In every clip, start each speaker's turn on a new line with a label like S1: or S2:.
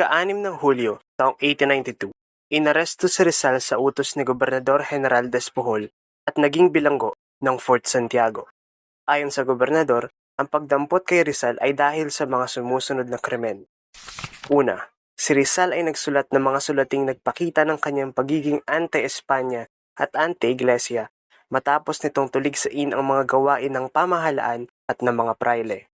S1: ika-6 ng Hulyo taong 1892, inaresto si Rizal sa utos ni Gobernador General Despujol at naging bilanggo ng Fort Santiago. Ayon sa gobernador, ang pagdampot kay Rizal ay dahil sa mga sumusunod na krimen. Una, si Rizal ay nagsulat ng mga sulating nagpakita ng kanyang pagiging anti-Espanya at anti-Iglesia matapos nitong tuligsain ang mga gawain ng pamahalaan at ng mga praile.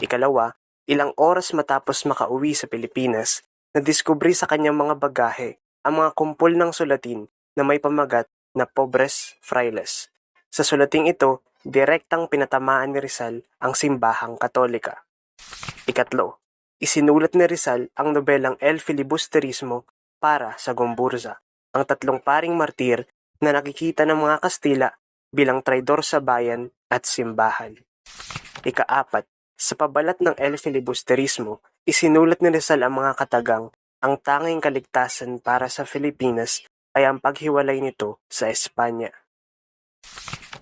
S1: Ikalawa, ilang oras matapos makauwi sa Pilipinas, nadiskubre sa kanyang mga bagahe ang mga kumpol ng sulatin na may pamagat na Pobres Frailes. Sa sulating ito, direktang pinatamaan ni Rizal ang simbahang katolika. Ikatlo, isinulat ni Rizal ang nobelang El Filibusterismo para sa Gomburza, ang tatlong paring martir na nakikita ng mga Kastila bilang traidor sa bayan at simbahan. Ikaapat, sa pabalat ng El Filibusterismo, isinulat ni Rizal ang mga katagang ang tanging kaligtasan para sa Pilipinas ay ang paghiwalay nito sa Espanya.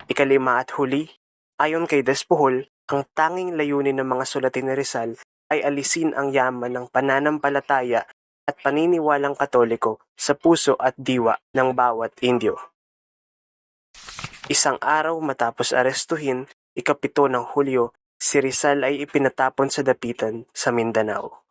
S1: Ikalima at huli, ayon kay Despujol, ang tanging layunin ng mga sulatin ni Rizal ay alisin ang yaman ng pananampalataya at paniniwalang katoliko sa puso at diwa ng bawat Indio. Isang araw matapos arestuhin, ikapito ng Hulyo, si Rizal ay ipinatapon sa dapitan sa Mindanao.